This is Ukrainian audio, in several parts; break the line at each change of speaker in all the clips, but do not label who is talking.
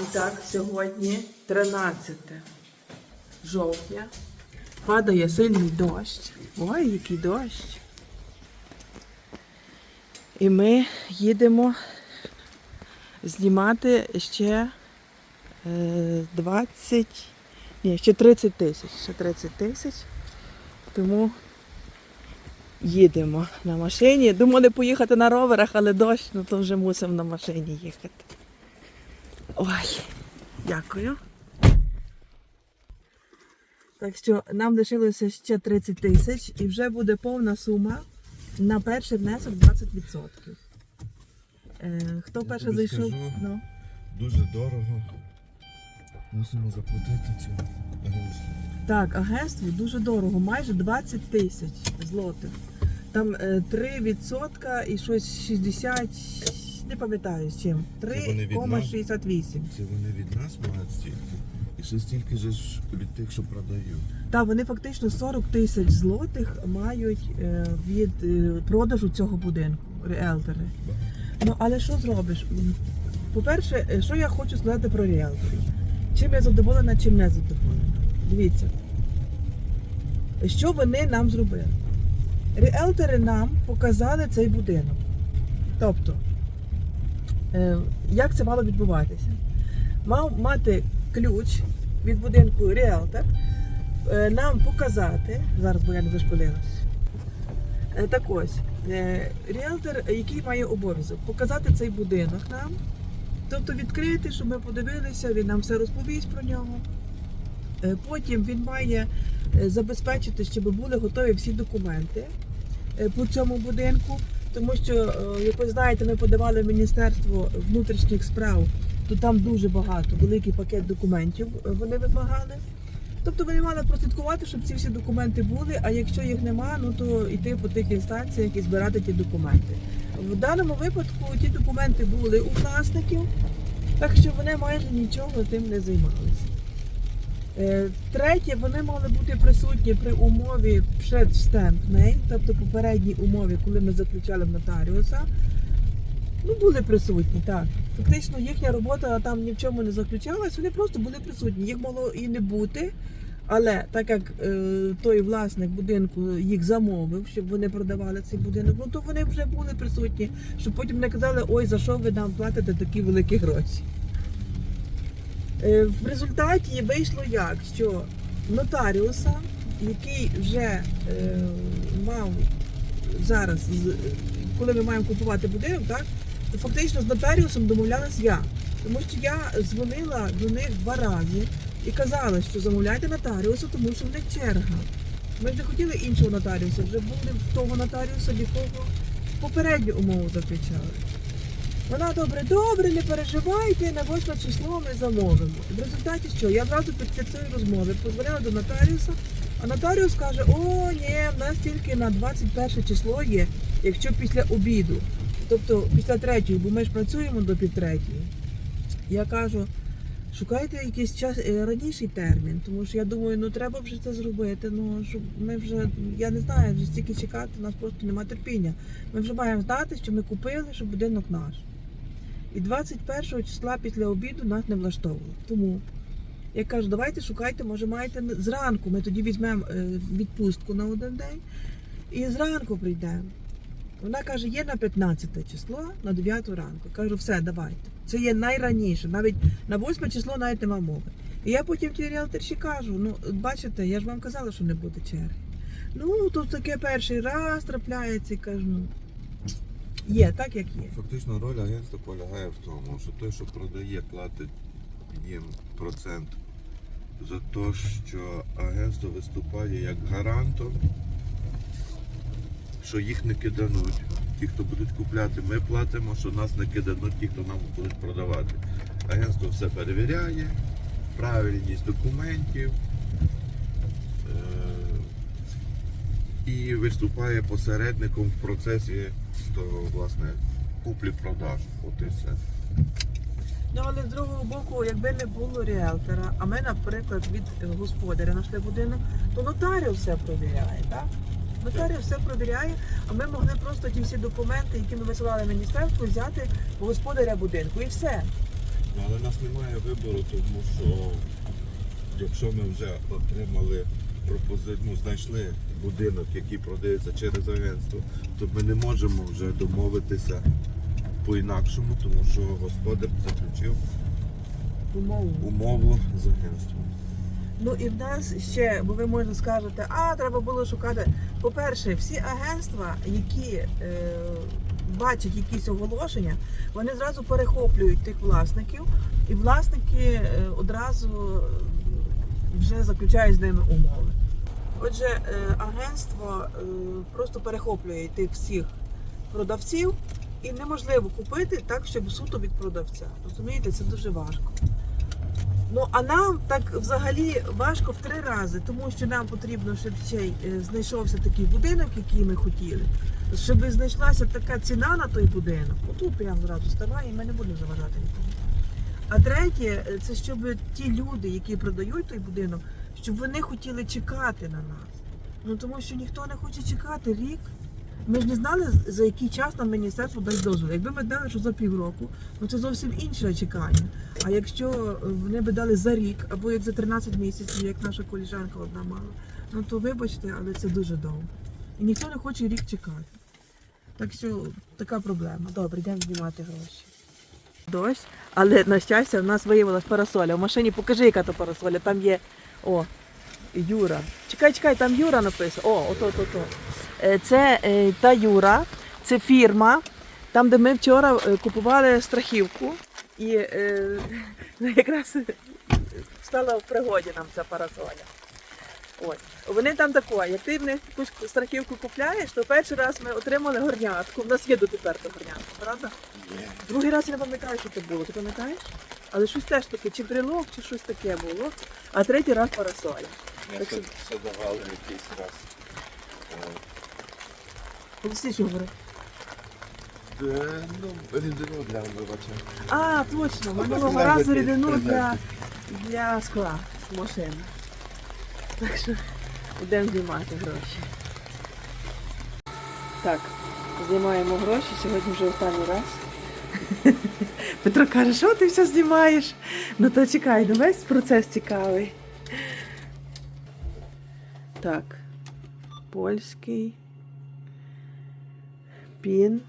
І так, сьогодні 13 жовтня. Падає сильний дощ. Ой, який дощ. І ми їдемо знімати ще е, 20, ні, ще 30 тисяч. Ще 30 тисяч. Тому їдемо на машині. Думали поїхати на роверах, але дощ, ну то вже мусимо на машині їхати. Ой, дякую. Так що нам лишилося ще 30 тисяч і вже буде повна сума на перший внесок 20%. Е, хто
Я
перший
тобі
зайшов?
скажу.
Ну.
Дуже дорого. Мусимо заплатити цю агентству.
Так, агентству дуже дорого, майже 20 тисяч злотих. Там е, 3% і щось 60, не пам'ятаю з чим.
Це вони від нас?
3,68.
Це вони від нас мають стільки. І ще стільки ж від тих, що продають.
Так, вони фактично 40 тисяч злотих мають е, від е, продажу цього будинку, ріелтори. Ну але що зробиш? По-перше, е, що я хочу сказати про ріелторів? Чим я задоволена, чим не задоволена. Дивіться, що вони нам зробили? Ріелтори нам показали цей будинок. Тобто, як це мало відбуватися? Мав мати ключ від будинку ріелтор, е, нам показати, зараз бо я не зашпилилась. Е, Так ось, е, ріелтор, який має обов'язок показати цей будинок нам, тобто відкрити, щоб ми подивилися, він нам все розповість про нього. Е, Потім він має е, забезпечити, щоб були готові всі документи е, по цьому будинку, тому що, е, як ви знаєте, ми подавали в Міністерство внутрішніх справ, то там дуже багато, великий пакет документів е, вони вимагали. Тобто вони мали прослідкувати, щоб ці всі документи були, а якщо їх нема, ну то йти по тих інстанціях і збирати ті документи. В даному випадку ті документи були у власників, так що вони майже нічого тим не займалися. Е, Третє, вони мали бути присутні при умові предвстемпній, тобто попередній умові, коли ми заключали нотаріуса. Ну, були присутні, так. Фактично їхня робота там ні в чому не заключалась, вони просто були присутні. Їх могло і не бути. Але так як е, той власник будинку їх замовив, щоб вони продавали цей будинок, ну то вони вже були присутні, щоб потім не казали, ой, за що ви нам платите такі великі гроші. Е, в результаті вийшло як, що нотаріуса, який вже е, мав зараз, коли ми маємо купувати будинок, так, то фактично з нотаріусом домовлялась я. Тому що я дзвонила до них два рази і казала, що замовляйте нотаріуса, тому що в них черга. Ми вже хотіли іншого нотаріуса, вже були в того нотаріуса, в якого попередню умову заключали. Вона добре, добре, не переживайте, на 8 число ми замовимо. В результаті що? Я одразу після цієї розмови позвонила до нотаріуса, а нотаріус каже, о, ні, в нас тільки на 21 число є, якщо після обіду. Тобто після третьої, бо ми ж працюємо до півтретьої. Я кажу, шукайте якийсь час е, раніший термін, тому що я думаю, ну треба вже це зробити. Ну щоб ми вже, я не знаю, вже стільки чекати, у нас просто немає терпіння. Ми вже маємо знати, що ми купили, що будинок наш. І 21 числа після обіду нас не влаштовувало. Тому я кажу, давайте шукайте, може маєте зранку. Ми тоді візьмемо е, відпустку на один день і зранку прийдемо. Вона каже, є на 15 число, на 9 ранку. Кажу, все, давайте. Це є найраніше, навіть на 8 число навіть нема мови. І я потім тій ріалтерші кажу, ну бачите, я ж вам казала, що не буде черги. Ну, тут таке перший раз трапляється, і кажу, ну, є, так як є.
Фактично роль агентства полягає в тому, що той, що продає, платить їм процент за те, що агентство виступає як гарантом, що їх не кидануть. Ті, хто будуть купляти, ми платимо, що нас не кидануть ті, хто нам будуть продавати. Агентство все перевіряє, правильність документів е, і виступає посередником в процесі того, власне, куплі-продаж. От і все.
Ну, але з другого боку, якби не було ріелтора, а ми, наприклад, від господаря знайшли будинок, то нотаріус все провіряє, так? Нотаріус все провіряє, а ми могли просто ті всі документи, які ми висилали в міністерство, взяти у господаря будинку і все.
Ну, але в нас немає вибору, тому що якщо ми вже отримали пропозицію, ну, знайшли будинок, який продається через агентство, то ми не можемо вже домовитися по-інакшому, тому що господар заключив
Умову.
умову з агентством.
Ну і в нас ще, бо ви можете скажете, а треба було шукати. По-перше, всі агентства, які е, бачать якісь оголошення, вони зразу перехоплюють тих власників, і власники е, одразу е, вже заключають з ними умови. Отже, е, агентство е, просто перехоплює тих всіх продавців, і неможливо купити так, щоб суто від продавця. Розумієте, це дуже важко. Ну а нам так взагалі важко в три рази, тому що нам потрібно, щоб ще е, знайшовся такий будинок, який ми хотіли, щоб знайшлася така ціна на той будинок. Отут прямо зразу ставай, і ми не будемо заважати нікому. А третє, це щоб ті люди, які продають той будинок, щоб вони хотіли чекати на нас. Ну тому що ніхто не хоче чекати рік. Ми ж не знали, за який час нам міністерство дасть дозвіл. Якби ми знали, що за півроку, ну це зовсім інше чекання. А якщо е, вони би дали за рік або як за 13 місяців, як наша коліжанка одна мала, ну то вибачте, але це дуже довго. І ніхто не хоче рік чекати. Так що така проблема. Добре, йдемо знімати гроші. Дощ, але на щастя, в нас виявилась парасоля. В машині покажи, яка то парасоля. Там є. О, Юра. Чекай, чекай, там Юра написано. О, ото, ото, ото. Е, Це е, та Юра, це фірма, там, де ми вчора е, купували страхівку. І е, якраз стала в пригоді нам ця парасоля. Ось. Вони там тако, як ти в них якусь страхівку купляєш, то перший раз ми отримали горнятку. У нас є дотепер та горнятка, правда? Другий раз я не пам'ятаю, що це було. Ти пам'ятаєш? Але щось теж таке, чи брелок, чи щось таке було. А третій раз парасоля. Так що-
це давали якийсь раз.
Голосніше говори.
Е, Ну, рідину для вибача.
А, точно, минулого разу рідину для, для скла машини. Так що йдемо знімати гроші. Так, знімаємо гроші, сьогодні вже останній раз. Петро каже, що ти все знімаєш? Ну то чекай, ну весь процес цікавий. Так, польський. Пін.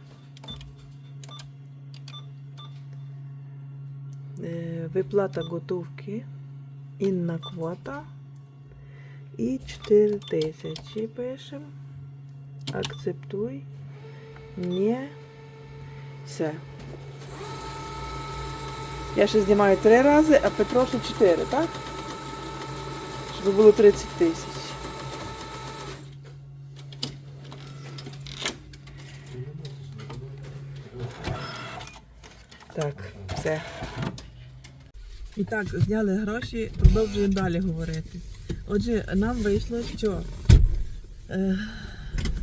Е, Виплата готовки. Інна квота. І 4 тисячі пишемо. Акцептуй. Ні. Все. Я ще знімаю три рази, а Петро ще 4, так? Щоб було 30 тисяч. Так, все. І так, зняли гроші, продовжуємо далі говорити. Отже, нам вийшло, що е,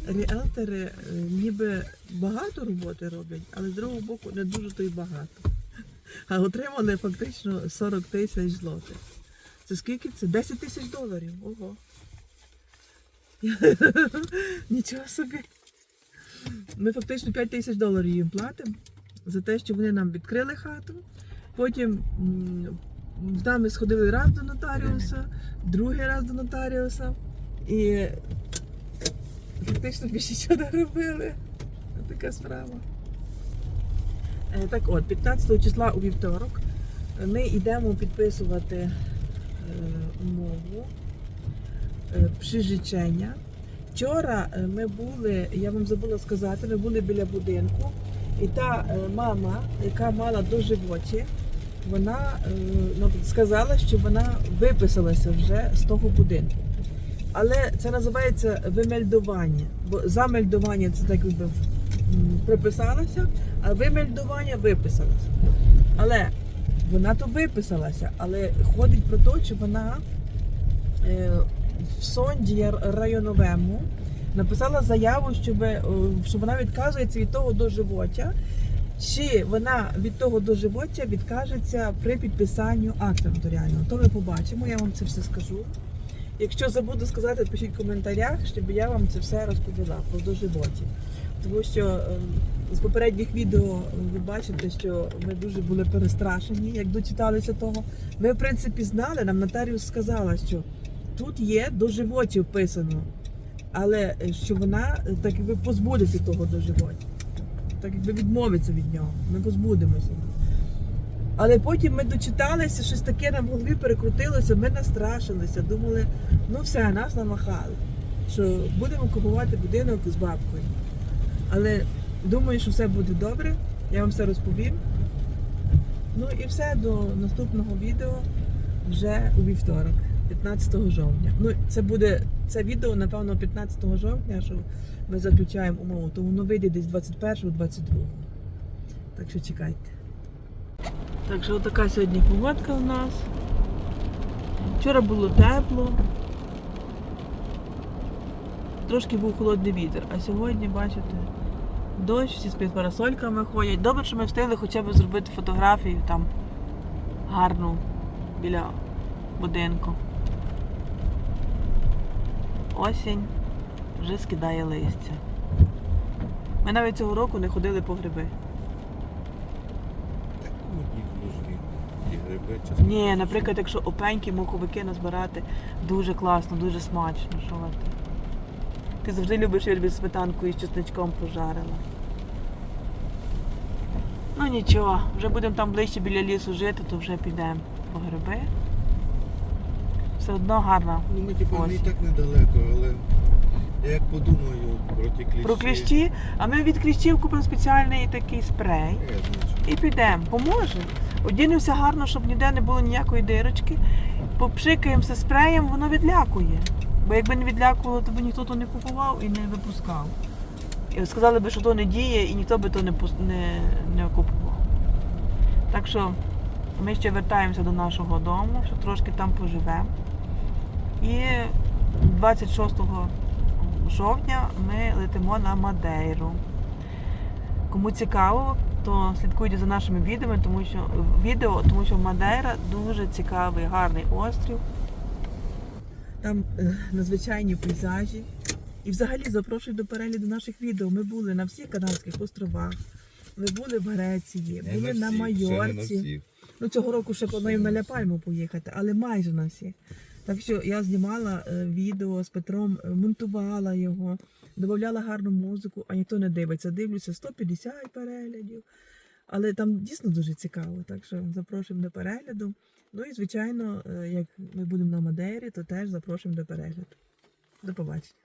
ріелтори е, ніби багато роботи роблять, але з другого боку не дуже то й багато. А отримали фактично 40 тисяч злотих. Це скільки це? 10 тисяч доларів. Ого. Нічого собі. Ми фактично 5 тисяч доларів їм платимо за те, що вони нам відкрили хату. Потім м, з нами сходили раз до нотаріуса, другий раз до нотаріуса. І фактично більше нічого робили. Така справа. Е, Так от, 15 числа у вівторок ми йдемо підписувати е, умову е, прижичення. Вчора е, ми були, я вам забула сказати, ми були біля будинку, і та е, мама, яка мала доживочі, вона е, ну, сказала, що вона виписалася вже з того будинку. Але це називається вимельдування. Бо замельдування це так якби м, приписалася, а вимельдування виписалася. Але вона то виписалася, але ходить про те, що вона е, в сонді районовому написала заяву, щоб, е, що вона відказується від того доживоття, чи вона від того доживоття відкажеться при підписанню акту нотаріального. То ми побачимо, я вам це все скажу. Якщо забуду сказати, пишіть в коментарях, щоб я вам це все розповіла про доживоті. Тому що е, з попередніх відео ви бачите, що ми дуже були перестрашені, як дочиталися того. Ми, в принципі, знали, нам нотаріус сказала, що тут є до животі вписано, але е, що вона е, так якби позбудеться того до животі. Так якби відмовиться від нього. Ми позбудемося. Але потім ми дочиталися, щось таке нам в голові перекрутилося, ми настрашилися, думали, ну все, нас намахали, що будемо купувати будинок з бабкою. Але думаю, що все буде добре, я вам все розповім. Ну і все до наступного відео вже у вівторок, 15 жовтня. Ну, це буде це відео, напевно, 15 жовтня, що ми заключаємо умову, то воно вийде десь 21-22. Так що чекайте. Так що така сьогодні погодка у нас. Вчора було тепло. Трошки був холодний вітер, а сьогодні, бачите, дощ, всі з під парасольками ходять. Добре, що ми встигли хоча б зробити фотографію там гарну біля будинку. Осінь вже скидає листя. Ми навіть цього року не ходили по гриби.
Так одні нужні. І гриби, чесно.
Ні, наприклад, якщо опеньки, муховики назбирати, дуже класно, дуже смачно. Що ти? Ти завжди любиш вірбі з сметанкою і з чесничком пожарила. Ну нічого, вже будемо там ближче біля лісу жити, то вже підемо по гриби. Все одно гарно.
Ну ми типу не так недалеко, але я як подумаю про ті кліщі.
Про кліщі, а ми від кліщів купимо спеціальний такий спрей.
Я знаю.
І підемо. Поможе. Одінемося гарно, щоб ніде не було ніякої дирочки. Попшикаємося спреєм, воно відлякує. Бо якби не відлякувало, то б ніхто то не купував і не випускав. І сказали би, що то не діє, і ніхто би то не, пус- не, не купував. Так що ми ще вертаємося до нашого дому, що трошки там поживемо. І 26 жовтня ми летимо на Мадейру. Кому цікаво, то слідкуйте за нашими відео, тому що відео, тому що Мадейра дуже цікавий, гарний острів. Там е, надзвичайні пейзажі. І взагалі запрошую до перегляду наших відео. Ми були на всіх Канарських островах, ми були в Греції,
Не
були на,
всіх, ще не на
Майорці.
всіх.
Ну, цього року ще плануємо на Ля-Пальму поїхати, але майже на всі. Так що я знімала е, відео з Петром, е, монтувала його, додавала гарну музику, а ніхто не дивиться. Дивлюся 150 переглядів. Але там дійсно дуже цікаво, так що запрошуємо до перегляду. Ну і звичайно, е, як ми будемо на Мадейрі, то теж запрошуємо до перегляду. До побачення.